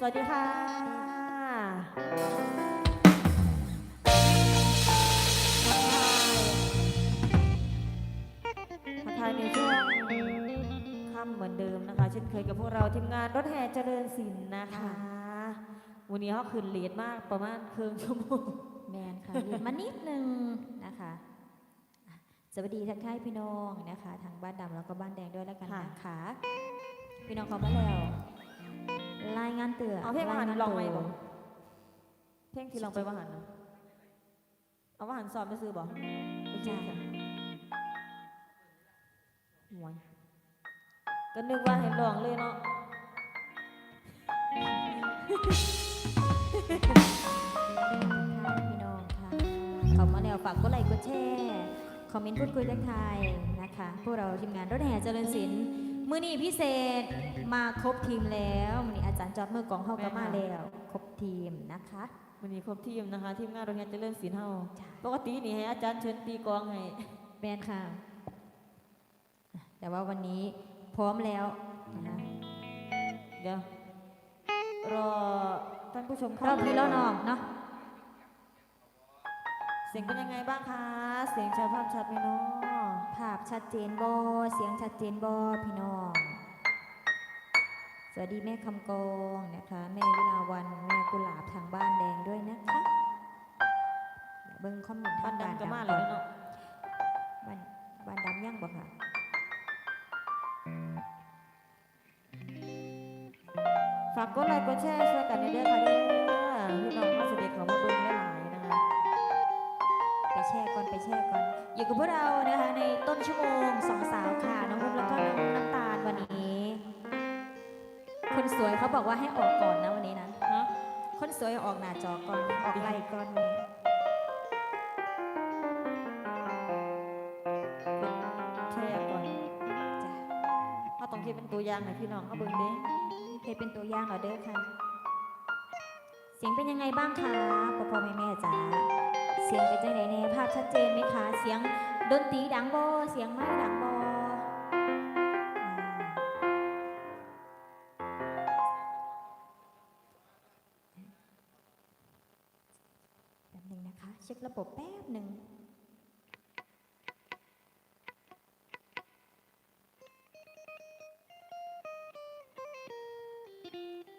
สวัสดีค่ะทักทายในช่วงค่ำเหมือนเดิมนะคะ เช่นเคยกับพวกเราทีมงานรถแห่เจริญศิลป์นะคะ วันนี้เขาขึ้นเลทมากประมาณครึ่งชั่วโมงแมนค่ะเรียนมานิดนึงนะคะอะสวัสดีทักทายพี่น้องนะคะ ทางบ้านดำแล้วก็บ้านแดงด้วยแล้วกันนะคะ พี่น้องเขามาแล้วราย งานเตือนเอาเพลงมาหันรายลองไหมตัวบอกเพลงที่ลองไปว่าหันนะเอาว่าหันซ้อมไปซื้อบอกโอเคค่ะหวยก็นึกว่าให้ลองเลยเนาะค่ะพี่น้องค่ะเขามาแล้วฝากกดไลค์กดแชร์คอมเมนต์พูดคุยทักทายนะคะ พวกเราทีมงานรถแห่เจริญศิลป์ มือนี้พิเศษมาครบทีมแล้วมือนี้อาจารย์จอดมือกองเข้าก็มาแล้วครบทีมนะคะวันนี้ครบทีมนะคะ ทีมงานโรงเรียนเจริญศิลป์เฮาปกตินี่ให้อาจารย์เชิญตีกลองให้แมนค่ะ แต่ว่าวันนี้พร้อมแล้วนะคะเดี๋ยวรอท่านผู้ชมรเข้าอบพี่แล้วน้องเนาะเสียงเป็นยังไงบ้างคะ เสียงชัดภาพชัดไหมเนาะ ภาพชัดเจนบอเสียงชัดเจนบอพี่น้อง สวัสดีแม่คำกองนะคะ แม่วิลาวันแม่กุหลาบทางบ้านแดงด้วยนะคะเดี๋ยวเบิ้งคอมเมนต์บ้าทานงดำก็มาก่แล้อวนเนาะบ้านบ้านดำยังบ่ค่ะฝากกดไลค์กดแชร์ช่วยกันในเด้อค่ะ กับพวกเรานะคะในต้นชั่วโมงสองสาวค่ะน้องอุ้มแล้วก็น้องน้ำตาลวันนี้ คนสวยเขาบอกว่าให้ออกก่อนนะวันนี้นะฮะคนสวยออกหน้าจอก่อนออกไล่ก่อนวันนี้แชร์ก่อนจ้ะเขาต้องคิดเป็นตัวอย่างให้พี่น้องเขาเบิ่งเด้เคยเป็นตัวอย่างเหรอยเด้อค่ะ เสียงเป็นยังไงบ้างคะพ่อพ่อแม่แม่จ๋า เสียงเป็นจังไหนแน่ภาพชัดเจนไหมคะ เสียงดนตรีดังบอเสียงไม้ดังบอแป๊บหนึ่งนะคะ เช็คระบบแป๊บหนึ่ง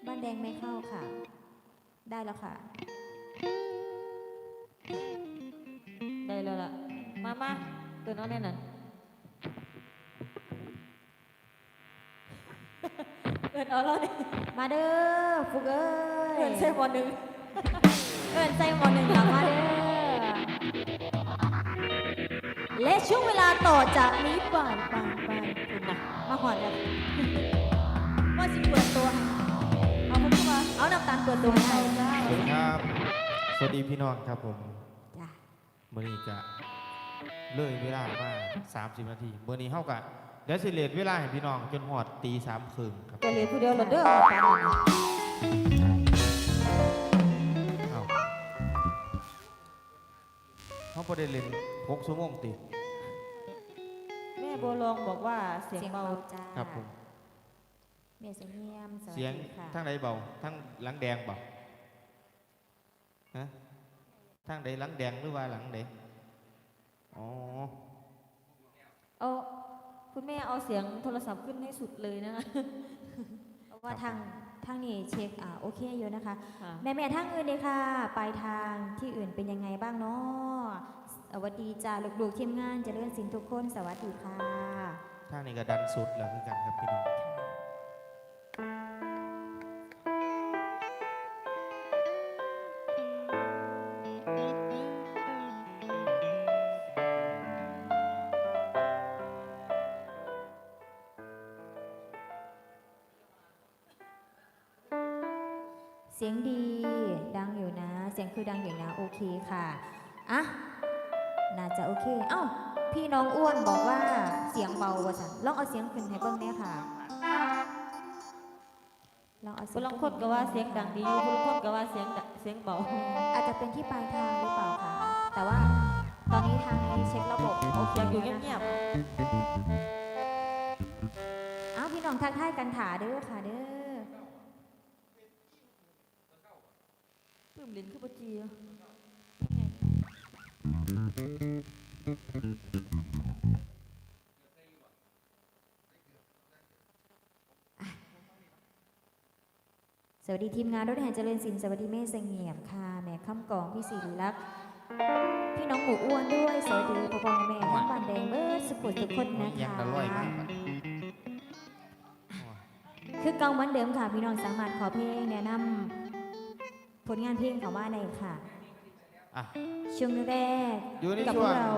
บ้านแดงไม่เข้าค่ะ ได้แล้วค่ะ มามาเตือนเอาแน่นั่นเอินเอาแล้วนี่มาเด้อฟุกเอ้ยเอินใช่บอลหนึ่งเอินใจหมอหนึ่งค่ะมาเด้อ และช่วงเวลาต่อจากนี้ไปไปไปคุณนะมาหอดแล้วว่าสิเปิดตัวให้เอาเพิ่นเข้ามาเอาน้ำตาลเปิดตัวให้ได้สวัสดีครับ สวัสดีพี่น้องครับผมจ้ะเมื่อนี้จะ เลยเวลามา30 นาทีเมื่อนี้เท่ากับเดี๋ยวสิเลทเวลาให้พี่น้อง จนหอดตีสามครึ่งครับก็เหลือผู้เดียวเหรอเด้อเอาไปนั่นน่ะเขาประเด็นเล่นหกชั่วโมงติแม่โบวลองบอกว่าเสียงเบาจ้าครับผมเมียเสียงเงียมสวัสเสียงทั้งใดเบาทั้งหลังแดงเบาฮะทั้งใดหลังแดงหรือว่าหลังใด อ๋อ เอาคุณแม่เอาเสียงโทรศัพท์ขึ้นให้สุดเลยนะคะเพราะว่าทางทางนี้เช็คอ่าโอเคอยู่นะคะ ค่ะ แม่แม่ๆทางอื่นเลยค่ะปลายทางที่อื่นเป็นยังไงบ้างเนาะสวัสดีจ้าลูกๆทีมงานเจริญสินทุกคนสวัสดีค่ะ ทางนี้ก็ดันสุดแล้วคือกันครับพี่น้อง เสียงดีดังอยู่นะ เสียงคือดังอยู่นะ โอเคค่ะอะน่าจะโอเค เอ้า พี่น้องอ้วนบอกว่าเสียงเบาวะสันลองเอาเสียงขึ้นให้เบิ่งเนี่ยค่ะลองเอาเสีคุยณงลังคนก็ว่าเสียงดังดีอยู่คุณลังคนก็ว่าเสียงดังเสียงเบา อาจจะเป็นที่ปลายทางหรือเปล่าคะแต่ว่าตอนนี้ทางนี้เช็คระบบโอเคอยากอยู่แล้วนะเงียบเอ้าพี่น้องทักทายกันถาเด้อค่ะเด้อ ปื้มลิ้นคือปะจีอะสวัสดีทีมงานรถแห่เจริญสินสวัสดีแม่เสงี่ยมค่ะแม่ข้ามกองพี่ศิลักษณ์พี่น้องหมูอ้วนด้วยสวัสดีพ่อพ่อแม่ทั้งบ้านแดงเบิร์ดสุขุมทุกคนนะยังคะตะล่อยมากคือเก่าเหมือนเดิมค่ะพี่น้องสามารถขอเพลงแนะนำ ผลงานเพลงของว่าได้ค่ะ อะ ช่วงแรกอยู่ในกับช่วพวงกเรา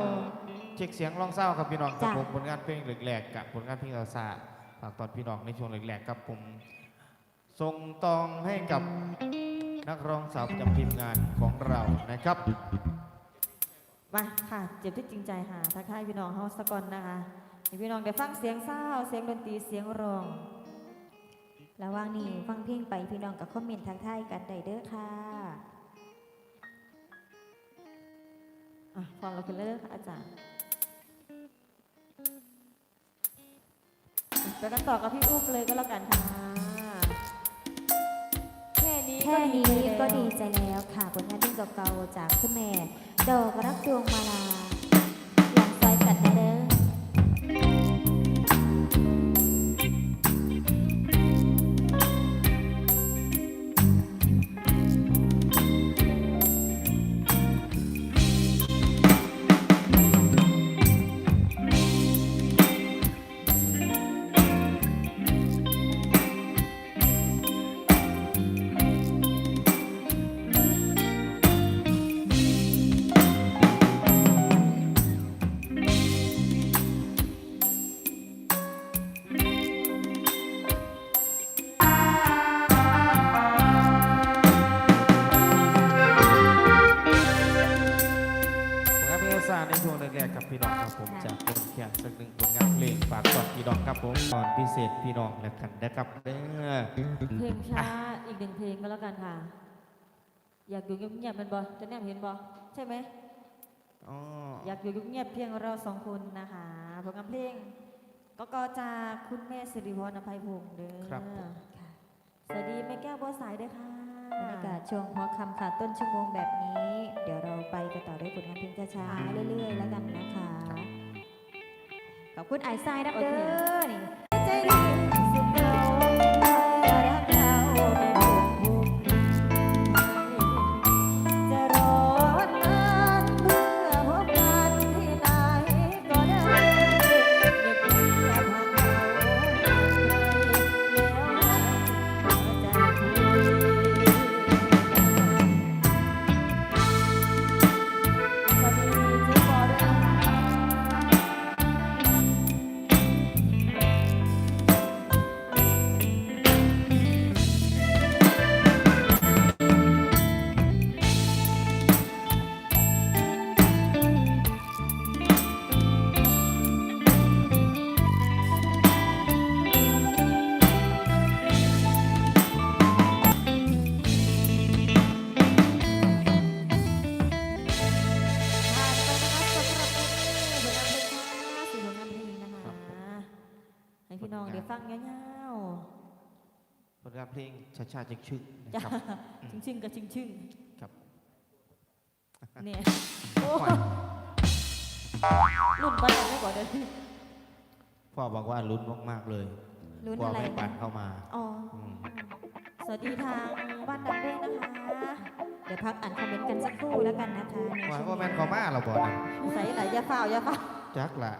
เช็คเสียงลองเศร้าครับพี่น้องกับจ้ะ ผมผลงานเพลงแหลกๆกับผลงานเพลงเราซาฝากตอนพี่น้องในช่วงแหลกๆกับผมส่งตองให้กับนักร้องสาวประจำทีมงานของเรานะครับ มาค่ะ เจ็บที่จริงใจหาทักทายพี่น้องเฮาสะก่อนนะคะให้พี่น้องได้ฟังเสียงเศร้าเสียงดนตรีเสียงร้อง ระหว่างนี้ฟังเพลงไปพี่น้องกับคอมเมนต์ทักทายกันได้เด้อค่ะอะฟังเราขึ้นเรื่อยๆค่ะอาจารย์อะไปกันต่อกับพี่อุ๊บเลยก็แล้วกันค่ะ แค่นี้แค่นี้ใจแล้วก็ดีใจแล้วค่ะผลงานเพลงเก่าๆจากคุณแม่ดอกรักดวงมาลา ในช่วงแรกๆกับพี่น้องครับผมจากคนแข่งสักหนึ่งผลงานเพลงฝากตอนพี่น้องครับผมตอนพิเศษพี่น้องแล้วกันนะครับเด้อเพลงช้าอีกหนึ่งเพลงก็แล้วกันค่ะ อยากอยู่เงียบๆมันบอจะแนบเห็นบอใช่ไหมอ๋ออยากอยู่เงียบๆเพียงเราสองคนนะคะผลงานเพลงก็ก็จากคุณแม่สิริพรอภัยพงษ์เด้อครับผมค่ะสวัสดีแม่แก้วบัวสายด้วยค่ะบรรยากาศช่วงหัวค่ำค่ะต้นชั่วโมงแบบนี้ ช้าๆ เรื่อยๆ แล้วกันนะคะ ขอบคุณไอซ์ไซด์ดับเด้อนี่ใจดี เพลงชาชาจิกชึกๆนะจ้าครับชึ่งชึ่งๆกับชึ่งชึ่งครับๆเนี่ยโอ้รุ่นไปยังไม่กว่าเดิมพ่อบอกว่าลุ้นมากๆเลยลุ้นกลัวอะไรไม่ปันะนเข้ามาอ๋ออืมสวัสดีทางบ้านดังด้วยนะคะ เดี๋ยวพักอ่านคอมเมนต์กันสักครู่แล้วกันนะคะในว่าช่วงว่าแม่นนี้เข้ามาเราบอกนะใส่ไหลอยาฝ้าวอยาฝ้าวจักละ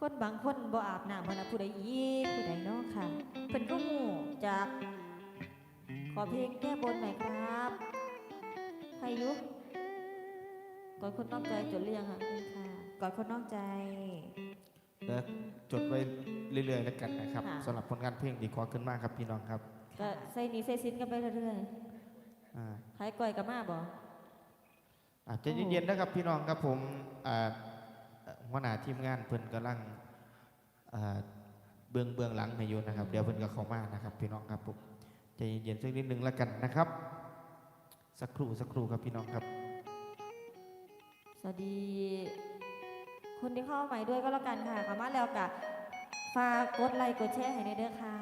คนบางคนบ่อาบน้ำเพนนะผู้ใดอีกผู้ใดเนอกค่ะเพิ่นก็หูจาก ขอเพลงแก้บนหน่อยครับ ใครอยุก่อนคนนอกใจจดเรียงค่ะค่ะกอดคนนอกใจเดี๋ยวจดไว้เรื่อยๆแล้วกันนะครับค่ะ สำหรับผลงานเพลงดีขอขึ้นมากครับพี่น้องครับก็ใส่หนีใส่ซินกันไปเรื่อยอ่าๆใครก่อยกับมาบ่อาจจะเย็นๆนะครับพี่น้องครับผมอ่าเอ่อหัวหน้าทีมงานเพิ่นกำลังอ่าเบื้องเบื้องหลังให้อยู่นะครับ เดี๋ยวเพิ่นก็เข้ามานะครับ พี่น้องครับผม ใจเย็นๆสักนิดนึงแล้วกันนะครับ สักครู่สักครู่ครับพี่น้องครับ สวัสดี คนที่เข้ามาใหม่ด้วยก็แล้วกันค่ะเข้ามาแล้วกะฝากกดไลค์กดแชร์ให้ในอยเด้อค่ะ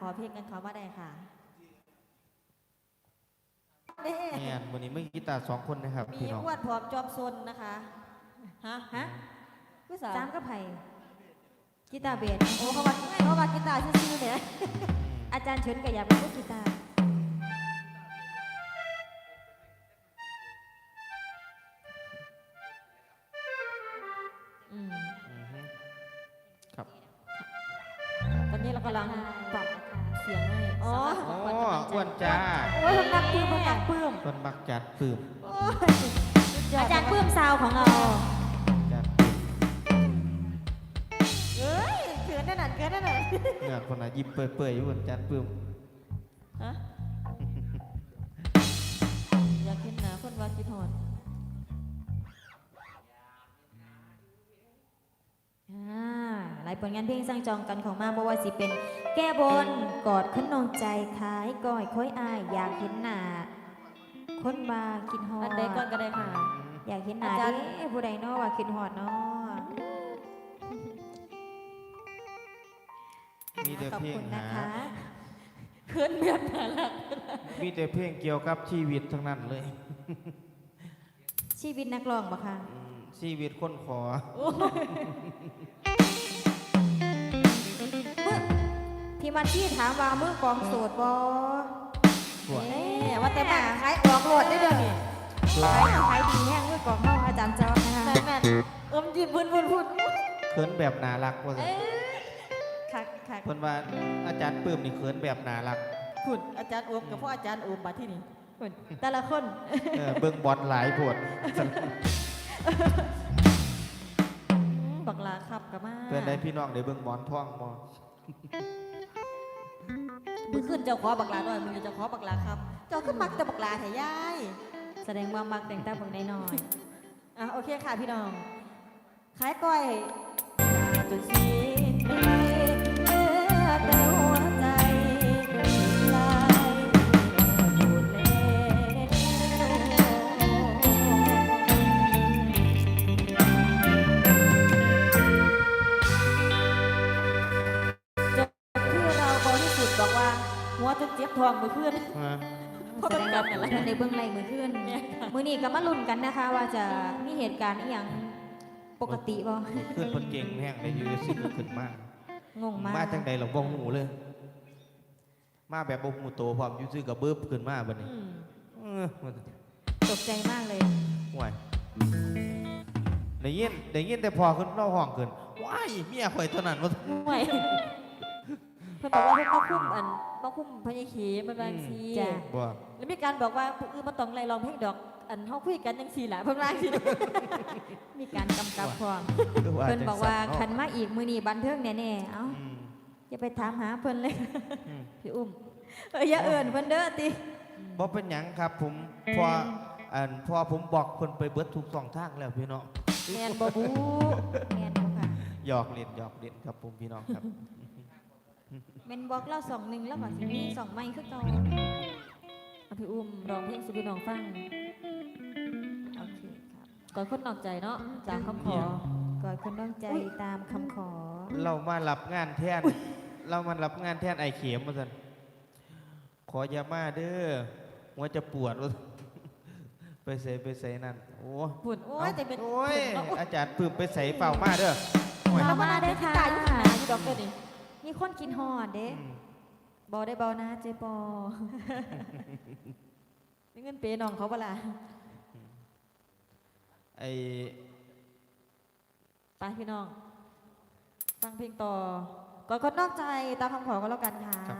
ขอเพลงกันเขามาได้ค่ะเด้แม่นวันนี้ไม่กีตาร์สองคนนะครับมีพี่น้อง อ้วนผอมจอมซนนะคะฮะฮะผู้สาวสามกับไผ่กีตาร์เบสโอ้เขาว่าเขาว่ากีตาร์ซื่อๆเนี่ย อาจารย์เฉินก็อยากเป็นผู้กีตาร์อืมอือฮึครับ ตอนนี้เรากำลังปรับเสียงให้อ๋อ อ๋ออ้วนจ้าโอ้ยคนนักปื้มคนนักปื้มคนมักจัดปื้ม กินนั่นน่ะเกินนั่นน่ะเนี่ยคนน่ะยิ้มเปื่อยๆอยู่คนจัดปื้มฮะอยากเห็นหนาคนว่าคิดฮอดอ่าหลายผลงานเพลงสร้างจองกันของมาบ่ว่าสิเป็นแก้บนกอดขนองใจขายก้อยค้อยอาย อยากเห็นหน้าคนมาคิดฮอดอันใดก่อนก็ได้ค่ะ อยากเห็นหน้าอาจารย์ เด้ผู้ใดเนาะว่าคิดฮอดเนาะ มีแต่ขอบเพลงคุณหานะคะเพื่อนแบบน่ารักมีแต่เพลงเกี่ยวกับชีวิตทั้งนั้นเลยชีวิตนักร้องบ่คะอืมชีวิตคนขอพี่มันที่ถามว่ามือกลองโสดบ่สวย เอ๊แหะมว่าว่าแต่แต่มามาขายออกโหลดได้เด้อนี่สวยขายขายดีแห้งมือกลองเฮาอาจารย์จอมนะคะแม่นแม่นเอิมยิ้มพุ่นพุ่นพุ่นเขินแบบน่ารักว่าซั่นเอ๊ะ คักคักเพิ่นว่าอาจารย์ปื้มนี่เขินแบบน่ารักคุณอาจารย์โอมกับพ่ออาจารย์โอมมาที่นี่คุณแต่ละคน เออเบิ่งบอลหลายโพดบักลาขับกับมาเพื่อนได้พี่น้องได้เบิ่งบอลท่องบ่มือขึ้นเจ้าขอบักลาด้วยมือเจ้าขอบักลาครับ เจ้าขึ้นมักแต่บักลาแถยายแสดงว่ามักแต่งตาเบิ่งน้อยอะโอเคค่ะพี่น้องขายก้อยจนสิ้ บที่เราบริสุทธิ์บอกว่าหัวจนเจ็บท้องมือขึ้นฮะเพราะเป็นกรรมนั่นแหละๆในเบื้องไล่มือขึ้นเนี่ยค่ะมื้อนี้ก็มาลุ้นกันนะคะ ว่าจะมีเหตุการณ์อีหยังปกติบ่ขึ้นเพิ่นเก่งแห้งเลยอยู่สิขึ้นมา งงมากมาจังใดหรอบ่ฮู้เลย มาแบบบ่ฮู้โตพร้อมอยู่ซื่อกับเบิบขึ้นมาบัดนี้อืมเออมันตกใจมากเลยห่วยได้ยินได้ยินแต่พอขึ้นเล่าห้องขึ้นว้ายเมียข่อยเท่านั้นว่า ห่วยเพิ่นบอกว่าเพิ่นมาคุ้มอันมาคุ้มพญาขีมันบางซีจ้ะ บ่ แล้วมีการบอกว่าผู้อื่นมาต้องไล่ร้องเพลงดอก อันเฮาคุยกันจังซี่ล่ะเพิ่นว่าสิมีการกำกับพร้อมคือเพิ่นบอกว่าจังคัซั่นมาอีกมื้อนี้บันเทิงแน่ๆเอ้าอืมอย่าไปถามหาเพิ่นเลย อืม พี่อุ้มเอ้ยอย่าเอิ้นเพิ่นเด้อติ บ่เป็นหยังครับผมพออันพอผมบอกเพิ่นไปเบิดทุกสองทางแล้วพี่น้องแม่นบ่บูแม่นบ่ค่ะหยอกเล่นหยอกเล่นครับผมพี่น้องครับ แม่นบอกเราสองหนึงแล้วก็สิมีสองไม้คือเก่าเอาพี่อุ้มร้องเพลงสู่พี่น้องฟัง โอเคครับก่อนคนนอกใจเนาะจากคำขอ กอดคนน้องใจตามคำขอ เรามารับงานแทน เรามารับงานแทนไอเข็มมาสันขออย่ามาเด้อหัวจะปวดว่าซั่นไปใส่ไปใส่นั่น โอ้พุ่นโอ้ยแต่เป็นโอ้ยเนาะ อาจารย์ปื้มไปใส่เปล่ามาเด้อโอ้ย มามาเด้อค่ะ ตายอยู่ข้างหน้าอยู่ดอกเด้อนี่มีคนกินฮอดเด้ อืม บ่ได้เบานะเจ๊ปอมีเงินเปย์น้องเขาบ่ล่ะไอไปพี่น้อง ฟังเพลงต่อก่อนคนนอกใจตามคำขอก็แล้วกันค่ะครับผม